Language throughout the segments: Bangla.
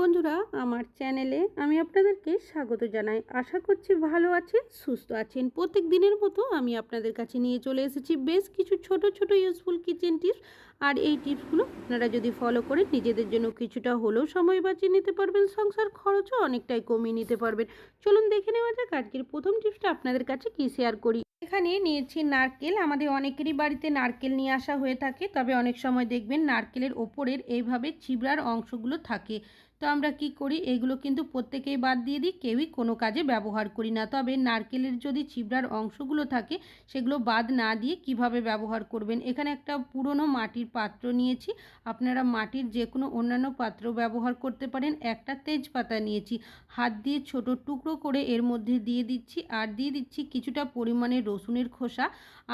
বন্ধুরা, আমার চ্যানেলে আমি আপনাদেরকে স্বাগত জানাই। আশা করছি ভালো আছেন সুস্থ আছেন। প্রত্যেক দিনের মতো আমি আপনাদের কাছে নিয়ে চলে এসেছি বেশ কিছু ছোট ছোট ইউজফুল কিচেন টিপস আর এই টিপসগুলো আপনারা যদি ফলো করে নিজেদের জন্য কিছুটা হলেও সময় বাঁচিয়ে নিতে পারবেন। সংসার খরচও অনেকটাই কমিয়ে নিতে পারবেন। চলুন দেখে নেওয়া যাক আজকের প্রথম টিপসটা আপনাদের কাছে কি শেয়ার করি। এখানে নিয়েছি নারকেল। আমাদের অনেকেরই বাড়িতে নারকেল নিয়ে আসা হয়ে থাকে। তবে অনেক সময় দেখবেন নারকেলের ওপরের এইভাবে চিবড়ার অংশগুলো থাকে। তো আমরা কি করি? এগুলো কিন্তু প্রত্যেকেই বাদ দিয়ে দিই, কেউই কোনো কাজে ব্যবহার করি না। তবে নারকেলের যদি ছিবড়ার অংশগুলো থাকে, সেগুলো বাদ না দিয়ে কীভাবে ব্যবহার করবেন? এখানে একটা পুরনো মাটির পাত্র নিয়েছি। আপনারা মাটির যে কোনো অন্যান্য পাত্র ব্যবহার করতে পারেন। একটা তেজপাতা নিয়েছি। হাত দিয়ে ছোট টুকরো করে এর মধ্যে দিয়ে দিচ্ছি। আর দিয়ে দিচ্ছি কিছুটা পরিমাণে রসুনের খোসা।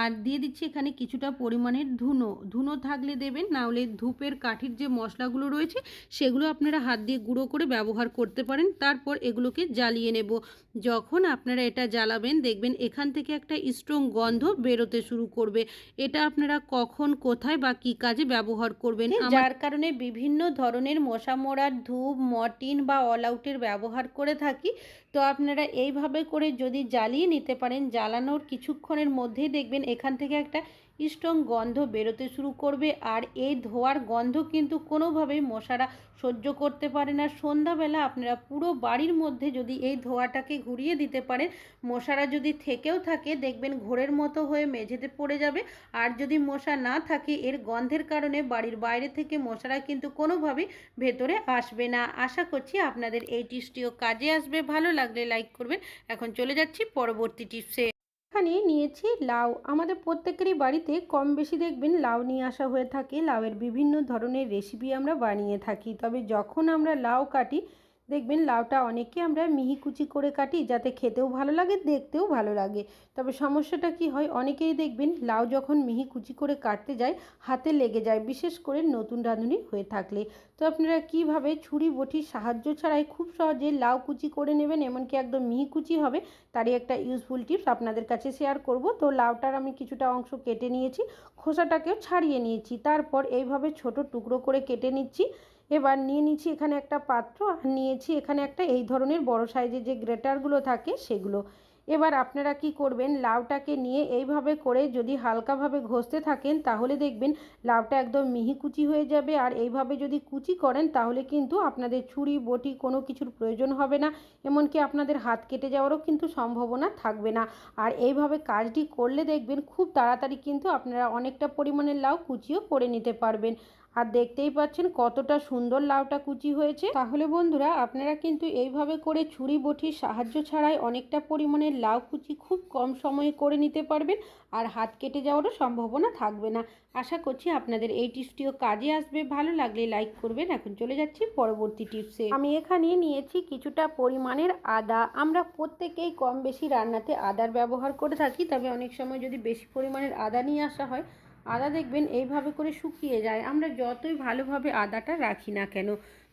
আর দিয়ে দিচ্ছি এখানে কিছুটা পরিমাণের ধুনো। ধুনো থাকলে দেবেন, নাহলে ধূপের কাঠির যে মশলাগুলো রয়েছে, সেগুলো আপনারা হাত দিয়ে গুঁড়ো করে ব্যবহার করতে পারেন তারপর এগুলোকে জ্বালিয়ে নেব। যখন আপনারা এটা জ্বালাবেন দেখবেন এখান থেকে একটা স্ট্রং গন্ধ বেরোতে শুরু করবে। এটা আপনারা কখন কোথায় বা কি কাজে ব্যবহার করবেন? যার কারণে বিভিন্ন ধরনের মশা মোড়ার ধূপ মর্টিন বা অল আউটের ব্যবহার করে থাকি। তো আপনারা এইভাবে করে যদি জ্বালিয়ে নিতে পারেন জ্বালানোর কিছুক্ষণের মধ্যেই দেখবেন এখান থেকে একটা স্ট্রং গন্ধ বেরোতে শুরু করবে আর এই ধোয়ার গন্ধ কিন্তু কোনোভাবেই মশারা সহ্য করতে পারে না। সন্ধ্যাবেলা আপনারা পুরো বাড়ির মধ্যে যদি এই ধোয়াটাকে ঘুরিয়ে দিতে পারেন, মশারা যদি থেকেও থাকে, দেখবেন ঘোরের মতো হয়ে মেঝেতে পড়ে যাবে। আর যদি মশা না থাকে, এর গন্ধের কারণে বাড়ির বাইরে থেকে মশারা কিন্তু কোনোভাবেই ভেতরে আসবে না। আশা করছি আপনাদের এই টিপসটিও কাজে আসবে। ভালো লাগলে লাইক করবেন। এখন চলে যাচ্ছি পরবর্তী টিপসে। এখানে নিয়েছি লাউ। আমাদের প্রত্যেকেরই বাড়িতে কম বেশি দেখবেন লাউ নিয়ে আসা হয়ে থাকে। লাউয়ের বিভিন্ন ধরনের রেসিপি আমরা বানিয়ে থাকি। তবে যখন আমরা লাউ কাটি দেখবেন লাউটা অনেকে আমরা মিহি কুচি করে কাটি যাতে খেতেও ভালো লাগে, দেখতেও ভালো লাগে। তবে সমস্যাটা কি হয়? অনেকেই দেখবেন লাউ যখন মিহি কুচি করে কাটতে যায়, হাতে লেগে যায়, বিশেষ করে নতুন রাঁধুনি হয়ে থাকলে। তো আপনারা কীভাবে ছুরি বটির সাহায্য ছাড়াই খুব সহজে লাউ কুচি করে নেবেন, এমনকি একদম মিহি কুচি হবে, তারই একটা ইউজফুল টিপস আপনাদের কাছে শেয়ার করব। তো লাউটার আমি কিছুটা অংশ কেটে নিয়েছি, খোসাটাকেও ছাড়িয়ে নিয়েছি। তারপর এইভাবে ছোট টুকরো করে কেটে নিচ্ছি। এবার নিয়ে নিচ্ছি এখানে একটা পাত্র আর নিয়েছি এখানে একটা এই ধরনের বড় সাইজের যে গ্রেটারগুলো থাকে সেগুলো। এবার আপনারা কি করবেন, লাউটাকে নিয়ে এইভাবে করে যদি হালকাভাবে ঘষতে থাকেন তাহলে দেখবেন লাউটা একদম মিহি কুচি হয়ে যাবে। আর এইভাবে যদি কুচি করেন তাহলে কিন্তু আপনাদের ছুরি, বটি কোনো কিছুর প্রয়োজন হবে না। এমনকি আপনাদের হাত কেটে যাওয়ারও কিন্তু সম্ভাবনা থাকবে না। আর এইভাবে কাজটি করলে দেখবেন খুব তাড়াতাড়ি কিন্তু আপনারা অনেকটা পরিমাণের লাউ কুচিও করে নিতে পারবেন। আর দেখতেই পাচ্ছেন কতটা সুন্দর লাউটা কুচি হয়েছে। তাহলে বন্ধুরা, আপনারা কিন্তু এইভাবে করে ছুরি বটির সাহায্য ছাড়াই অনেকটা পরিমাণের লাউ কুচি খুব কম সময়ে করে নিতে পারবেন আর হাত কেটে যাওয়ারও সম্ভাবনা থাকবে না। আশা করছি আপনাদের এই টিপসটিও কাজে আসবে। ভালো লাগলে লাইক করবেন। এখন চলে যাচ্ছি পরবর্তী টিপসে। আমি এখানে নিয়েছি কিছুটা পরিমাণের আদা। আমরা প্রত্যেকেই কম বেশি রান্নাতে আদার ব্যবহার করে থাকি, তবে অনেক সময় যদি বেশি পরিমাণের আদা নিয়ে আসা হয় আদা দেখবেন এইভাবে করে শুকিয়ে যায়। আমরা যতই ভালোভাবে আদাটা রাখি না কেন,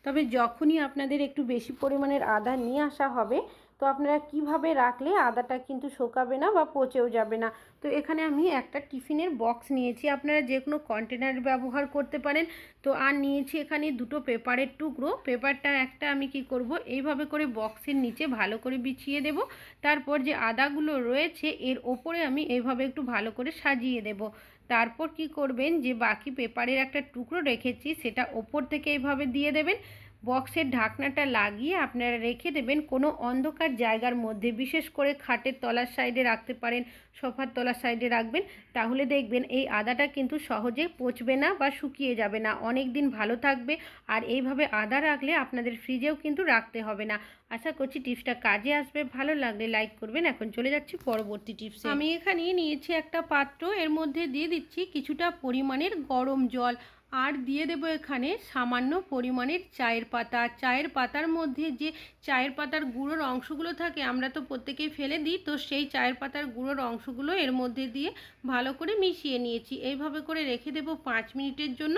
তবে যখনই আপনাদের একটু বেশি পরিমাণের আদা নিয়ে আসা হবে, তো আপনারা কীভাবে রাখলে আদাটা কিন্তু শোকাবে না বা পচেও যাবে না? তো এখানে আমি একটা টিফিনের বক্স নিয়েছি। আপনারা যে কোনো কন্টেনার ব্যবহার করতে পারেন। তো আর নিয়েছি এখানে দুটো পেপারের টুকরো। পেপারটা একটা আমি কি করব, এইভাবে করে বক্সের নিচে ভালো করে বিছিয়ে দেব। তারপর যে আদাগুলো রয়েছে, এর ওপরে আমি এইভাবে একটু ভালো করে সাজিয়ে দেব। তারপর কি করবেন? যে বাকি পেপারের একটা টুকরো রেখেছি, সেটা ওপর থেকে এইভাবে দিয়ে দেবেন। বক্সের ঢাকনাটা লাগিয়ে আপনারা রেখে দেবেন। কোনো অন্ধকার জায়গার মধ্যে, বিশেষ করে খাটের তলার সাইডে রাখতে পারেন, সোফার তলার সাইডে রাখবেন। তাহলে দেখবেন এই আদাটা কিন্তু সহজে পচবে না বা শুকিয়ে যাবে না। অনেক দিন ভালো থাকবে আর এইভাবে আদা রাখলে আপনাদের ফ্রিজেও কিন্তু রাখতে হবে না। আশা করছি টিপসটা কাজে আসবে। ভালো লাগলে লাইক করবেন। এখন চলে যাচ্ছি পরবর্তী টিপস। আমি এখানে নিয়েছি একটা পাত্র। এর মধ্যে দিয়ে দিচ্ছি কিছুটা পরিমাণের গরম জল। আর দিয়ে দেবো এখানে সামান্য পরিমাণের চায়ের পাতা। চায়ের পাতার মধ্যে যে চায়ের পাতার গুঁড়োর অংশগুলো থাকে, আমরা তো প্রত্যেকেই ফেলে দিই, তো সেই চায়ের পাতার গুঁড়োর অংশগুলো এর মধ্যে দিয়ে ভালো করে মিশিয়ে নিয়েছি। এইভাবে করে রেখে দেবো পাঁচ মিনিটের জন্য।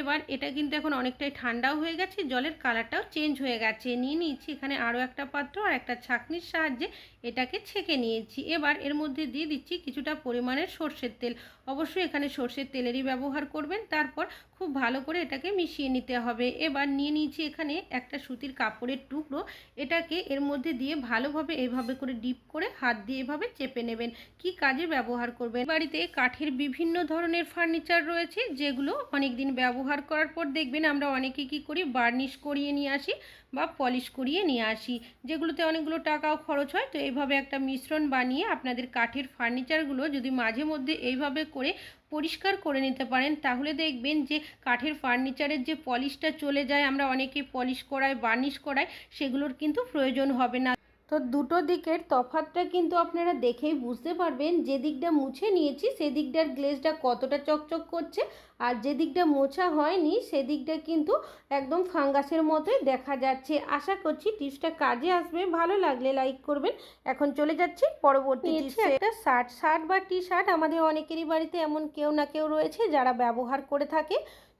এবার এটা কিন্তু এখন অনেকটাই ঠান্ডাও হয়ে গেছে, জলের কালারটাও চেঞ্জ হয়ে গেছে। নিয়ে নিয়েছি এখানে আরও একটা পাত্র আর একটা ছাঁকনির সাহায্যে এটাকে ছেঁকে নিয়েছি। এবার এর মধ্যে দিয়ে দিচ্ছি কিছুটা পরিমাণের সর্ষের তেল। অবশ্যই এখানে সর্ষের তেলেরই ব্যবহার করবেন। তারপর খুব ভালো করে এটাকে মিশিয়ে নিতে হবে। এবার নিয়ে নিয়েছি এখানে একটা সুতির কাপড়ের টুকরো। এটাকে এর মধ্যে দিয়ে ভালোভাবে এভাবে করে ডিপ করে হাত দিয়ে এভাবে চেপে নেবেন। কি কাজে ব্যবহার করবেন? বাড়িতে কাঠের বিভিন্ন ধরনের ফার্নিচার রয়েছে, যেগুলো অনেক দিন ব্যবহার করার পর দেখবেন আমরা অনেকে কি করি, বার্নিশ করিয়ে নিয়ে আসি। বা পলিশ করিয়ে নিয়ে আসি। যেগুলোতে অনেকগুলো টাকাও খরচ হয়, তো এইভাবে একটা মিশ্রণ বানিয়ে আপনাদের কাঠের ফার্নিচারগুলো যদি মাঝে মধ্যে এইভাবে করে পরিষ্কার করে নিতে পারেন, তাহলে দেখবেন যে কাঠের ফার্নিচারের যে পলিশটা চলে যায়, আমরা অনেকে পলিশ করাই বার্নিশ করাই সেগুলোর কিন্তু প্রয়োজন হবে না। তো দুটো দিকের তফাতটা কিন্তু আপনারা দেখেই বুঝতে পারবেন যে দিকটা মুছে নিয়েছি সেদিকটার গ্লেজটা কতটা চকচক করছে আর যে দিকটা মোছা হয়নি সেদিকটা কিন্তু একদম ফাঙ্গাসের মতোই দেখা যাচ্ছে। আশা করছি টিপসটা কাজে আসবে। ভালো লাগলে লাইক করবেন। এখন চলে যাচ্ছি পরবর্তী একটা শার্ট শার্ট বা টি শার্ট আমাদের অনেকেরই বাড়িতে এমন কেউ না কেউ রয়েছে যারা ব্যবহার করে থাকে।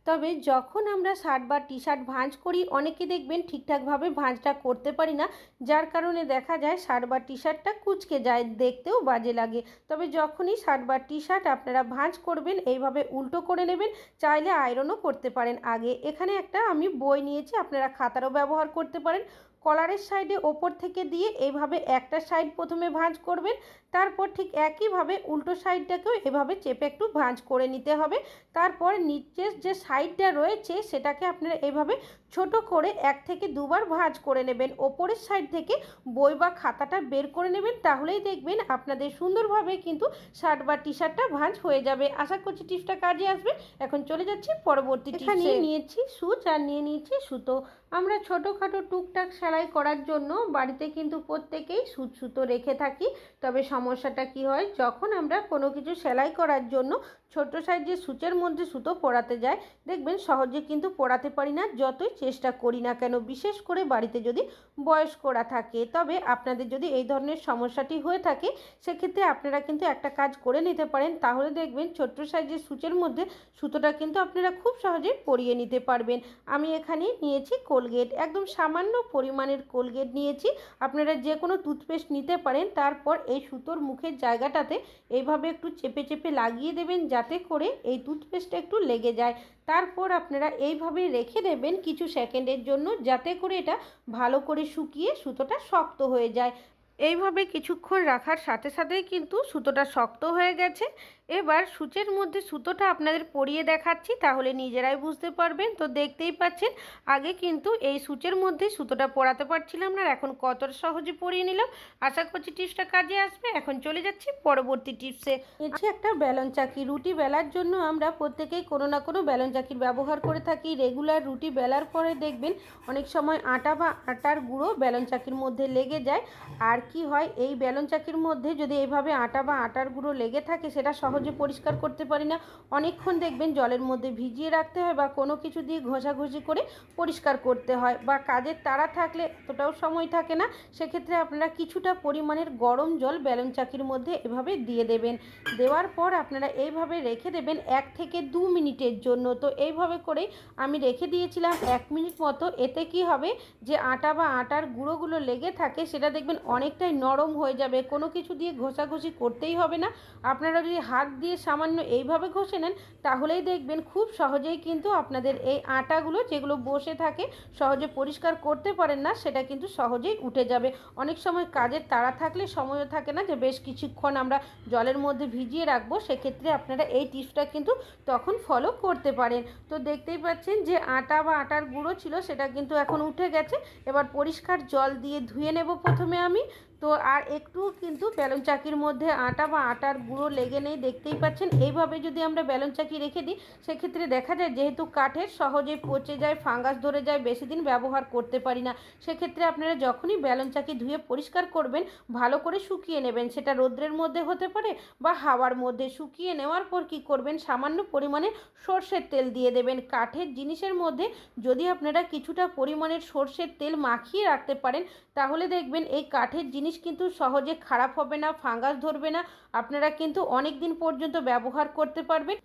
তবে যখন আমরা শার্ট বা টি শার্ট ভাঁজ করি, অনেকে দেখবেন ঠিকঠাকভাবে ভাঁজটা করতে পারি না, যার কারণে দেখা যায় শার্ট বা টি শার্টটা কুচকে যায়, দেখতেও বাজে লাগে। তবে যখনই শার্ট বা টি শার্ট আপনারা ভাঁজ করবেন, এইভাবে উল্টো করে নেবেন, চাইলে আয়রনও করতে পারেন। আগে এখানে একটা আমি বই নিয়েছি, আপনারা খাতারও ব্যবহার করতে পারেন। কলারের সাইডে ওপর থেকে দিয়ে এইভাবে একটা সাইড প্রথমে ভাঁজ করবেন, তারপর ঠিক একইভাবে উল্টো সাইডটাকেও এভাবে চেপে একটু ভাঁজ করে নিতে হবে। তারপর নিচের যে সাইডটা রয়েছে, সেটাকে আপনারা এভাবে ছোট করে এক থেকে দুবার ভাঁজ করে নেবেন। ওপরের সাইড থেকে বই বা খাতাটা বের করে নেবেন, তাহলেই দেখবেন আপনাদের সুন্দরভাবে কিন্তু শার্ট বা টি শার্টটা ভাঁজ হয়ে যাবে। আশা করছি টিপসটা কাজে আসবে। এখন চলে যাচ্ছি পরবর্তী এখানে নিয়েছি সুচ আর নিয়ে নিয়েছি সুতো। আমরা ছোটোখাটো টুকটাক সেলাই করার জন্য বাড়িতে কিন্তু প্রত্যেকেই সুচ সুতো রেখে থাকি। তবে সমস্যাটা কি হয়? যখন আমরা কোনো কিছু সেলাই করার জন্য ছোট সাইজের সূচের মধ্যে সুতো পরাতে যায় দেখবেন সহজে কিন্তু পরাতে পারি না, যতই চেষ্টা করি না কেন, বিশেষ করে বাড়িতে যদি বয়স্করা থাকে। তবে আপনাদের যদি এই ধরনের সমস্যাটি হয়ে থাকে, সেক্ষেত্রে আপনারা কিন্তু একটা কাজ করে নিতে পারেন। তাহলে দেখবেন ছোট্ট সাইজের সূচের মধ্যে সুতোটা কিন্তু আপনারা খুব সহজে পরিয়ে নিতে পারবেন। আমি এখানে নিয়েছি কোলগেট, একদম সামান্য পরিমাণের কোলগেট নিয়েছি। আপনারা যে কোনো টুথপেস্ট নিতে পারেন, তারপর এই সুতোর মুখের জায়গাটাতে এইভাবে একটু চেপে চেপে লাগিয়ে দেবেন যাতে করে এই টুথপেস্টটা একটু লেগে যায়। তারপর আপনারা এইভাবে রেখে দেবেন কিছু সেকেন্ডের জন্য যাতে করে এটা ভালো করে শুকিয়ে সুতোটা শক্ত হয়ে যায়। এইভাবে কিছুক্ষণ রাখার সাথে সাথেই কিন্তু সুতোটা শক্ত হয়ে গেছে। এবার সূচের মধ্যে সুতোটা আপনাদের পরিয়ে দেখাচ্ছি, তাহলে নিজেরাই বুঝতে পারবেন। তো দেখতেই পাচ্ছেন, আগে কিন্তু এই সূচের মধ্যে সুতোটা পরাতে পারছিলাম না এখন কতটা সহজে পরিয়ে নিলাম। আশা করছি টিপসটা কাজে আসবে। এখন চলে যাচ্ছি পরবর্তী টিপসে। এটি একটা ব্যালন চাকি। রুটি বেলার জন্য আমরা প্রত্যেকেই কোনো না কোনো ব্যালন চাকির ব্যবহার করে থাকি। রেগুলার রুটি বেলার পরে দেখবেন অনেক সময় আটা বা আটার গুঁড়ো ব্যালন চাকির মধ্যে লেগে যায়। আর কি হয়, এই ব্যালন চাকির মধ্যে যদি এইভাবে আটা বা আটার গুঁড়ো লেগে থাকে, সেটা সহজে পরিষ্কার করতে পারি না। অনেকক্ষণ দেখবেন জলের মধ্যে ভিজিয়ে রাখতে হয় বা কোনো কিছু দিয়ে ঘষাঘষি করে পরিষ্কার করতে হয় বা কাজের তাড়া থাকলে এতটাও সময় থাকে না। সেক্ষেত্রে আপনারা কিছুটা পরিমাণের গরম জল ব্যালন চাকির মধ্যে এভাবে দিয়ে দেবেন। দেওয়ার পর আপনারা এইভাবে রেখে দেবেন এক থেকে দু মিনিটের জন্য। তো এইভাবে করেই আমি রেখে দিয়েছিলাম এক মিনিট মতো। এতে কি হবে যে আটা বা আটার গুঁড়োগুলো লেগে থাকে সেটা দেখবেন অনেকটাই নরম হয়ে যাবে। কোনো কিছু দিয়ে ঘষাঘষি করতেই হবে না। আপনারা যদি হাত দিয়ে সামান্য এইভাবে ঘষে নেন, তাহলেই দেখবেন খুব সহজেই কিন্তু আপনাদের এই আটাগুলো যেগুলো বসে থাকে, সহজে পরিষ্কার করতে পারেন না, সেটা কিন্তু সহজেই উঠে যাবে। অনেক সময় কাজের তাড়া থাকলে সময়ও থাকে না যে বেশ কিছুক্ষণ আমরা জলের মধ্যে ভিজিয়ে রাখব, সেক্ষেত্রে আপনারা এই টিপসটা কিন্তু তখন ফলো করতে পারেন। তো দেখতেই পাচ্ছেন যে আটা বা আটার গুঁড়ো ছিল, সেটা কিন্তু এখন উঠে গেছে। এবার পরিষ্কার জল দিয়ে ধুয়ে নেব প্রথমে আমি। তো আর একটু কিন্তু ব্যালন চাকির মধ্যে আটা বা আটার গুঁড়ো লেগে নেই, দেখতেই পাচ্ছেন। এইভাবে যদি আমরা ব্যালন চাকি রেখে দিই, সেক্ষেত্রে দেখা যায় যেহেতু কাঠের সহজে পচে যায়, ফাঙ্গাস ধরে যায়, বেশি দিন ব্যবহার করতে পারি না। সেক্ষেত্রে আপনারা যখনই ব্যালন চাকি ধুয়ে পরিষ্কার করবেন, ভালো করে শুকিয়ে নেবেন। সেটা রোদ্রের মধ্যে হতে পারে বা হাওয়ার মধ্যে শুকিয়ে নেওয়ার পর কি করবেন? সামান্য পরিমাণে সর্ষের তেল দিয়ে দেবেন। কাঠের জিনিসের মধ্যে যদি আপনারা কিছুটা পরিমাণের সর্ষের তেল মাখিয়ে রাখতে পারেন, তাহলে দেখবেন এই কাঠের জিনিস কিন্তু সহজে খারাপ হবে না ফাঙ্গাস ধরবে না। আপনারা কিন্তু অনেক দিন পর্যন্ত ব্যবহার করতে পারবেন।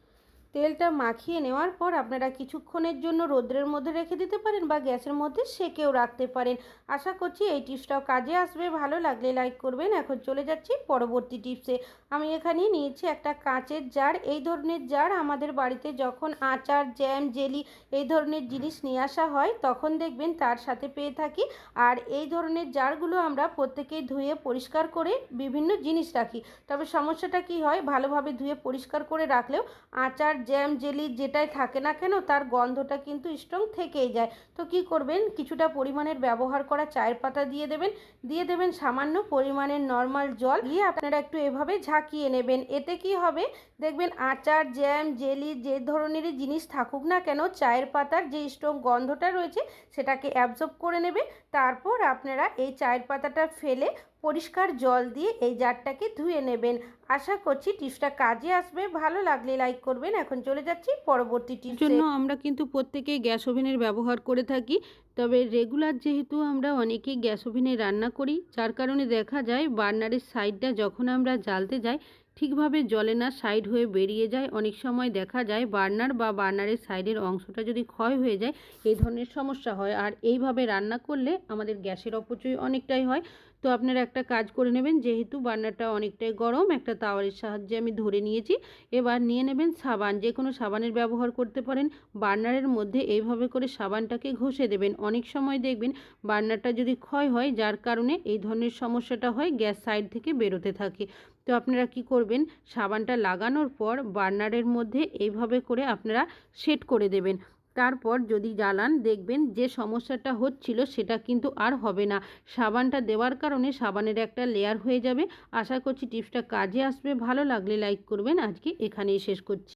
তেলটা মাখিয়ে নেওয়ার পর আপনারা কিছুক্ষণের জন্য রোদ্রের মধ্যে রেখে দিতে পারেন বা গ্যাসের মধ্যে সেকেও রাখতে পারেন। আশা করছি এই টিপসটাও কাজে আসবে। ভালো লাগলে লাইক করবেন। এখন চলে যাচ্ছি পরবর্তী টিপসে। আমি এখানে নিয়েছি একটা কাঁচের জার। এই ধরনের জার আমাদের বাড়িতে যখন আচার, জ্যাম, জেলি এই ধরনের জিনিস নিয়ে আসা হয়, তখন দেখবেন তার সাথে পেয়ে থাকি। আর এই ধরনের জারগুলো আমরা প্রত্যেকেই ধুয়ে পরিষ্কার করে বিভিন্ন জিনিস রাখি। তবে সমস্যাটা কি হয়? ভালোভাবে ধুয়ে পরিষ্কার করে রাখলেও আচার জ্যাম জেলি যেটাই থাকে না কেন, তার গন্ধটা কিন্তু স্ট্রং থেকেই যায়। তো কি করবেন? কিছুটা পরিমাণের ব্যবহার করা চায়ের পাতা দিয়ে দেবেন। দিয়ে দেবেন সামান্য পরিমাণের নর্মাল জল। দিয়ে আপনারা একটু এভাবে ঝাঁকিয়ে নেবেন। এতে কি হবে? দেখবেন আচার জ্যাম জেলি যে ধরনেরই জিনিস থাকুক না কেন, চায়ের পাতার যে স্ট্রং গন্ধটা রয়েছে, সেটাকে অ্যাবজর্ব করে নেবে। তারপর আপনারা এই চায়ের পাতাটা ফেলে পরিষ্কার জল দিয়ে এই জারটাকে ধুয়ে নেবেন। আশা করছি টিপসটা কাজে আসবে। ভালো লাগলে লাইক করবেন। এখন চলে যাচ্ছি পরবর্তী টিপস। জন্য আমরা কিন্তু প্রত্যেকেই গ্যাস ওভেনের ব্যবহার করে থাকি। তবে রেগুলার যেহেতু আমরা অনেকেই গ্যাস ওভেনে রান্না করি যার কারণে দেখা যায় বার্নারের সাইডটা যখন আমরা জ্বালতে যাই ঠিকভাবে জলে না সাইড হয়ে বেরিয়ে যায়। অনেক সময় দেখা যায় বার্নার বা বার্নারের সাইডের অংশটা যদি ক্ষয় হয়ে যায় এই ধরনের সমস্যা হয়। আর এইভাবে রান্না করলে আমাদের গ্যাসের অপচয় অনেকটাই হয়। তো আপনারা একটা কাজ করে নেবেন, যেহেতু বার্নারটা অনেকটাই গরম, একটা তাওয়ারের সাহায্যে আমি ধরে নিয়েছি। এবার নিয়ে নেবেন সাবান যে কোনো সাবানের ব্যবহার করতে পারেন। বার্নারের মধ্যে এইভাবে করে সাবানটাকে ঘষে দেবেন। অনেক সময় দেখবেন বার্নারটা যদি ক্ষয় হয়, যার কারণে এই ধরনের সমস্যাটা হয়, গ্যাস সাইড থেকে বেরোতে থাকে। তো আপনারা কি করবেন, সাবানটা লাগানোর পর বার্নারের মধ্যে এইভাবে করে আপনারা সেট করে দেবেন। তারপর যদি জ্বালান, দেখবেন যে সমস্যাটা হচ্ছিল সেটা কিন্তু আর হবে না। সাবানটা দেওয়ার কারণে সাবানের একটা লেয়ার হয়ে যাবে। আশা করছি টিপসটা কাজে আসবে। ভালো লাগলে লাইক করবেন। আজকে এখানেই শেষ করছি।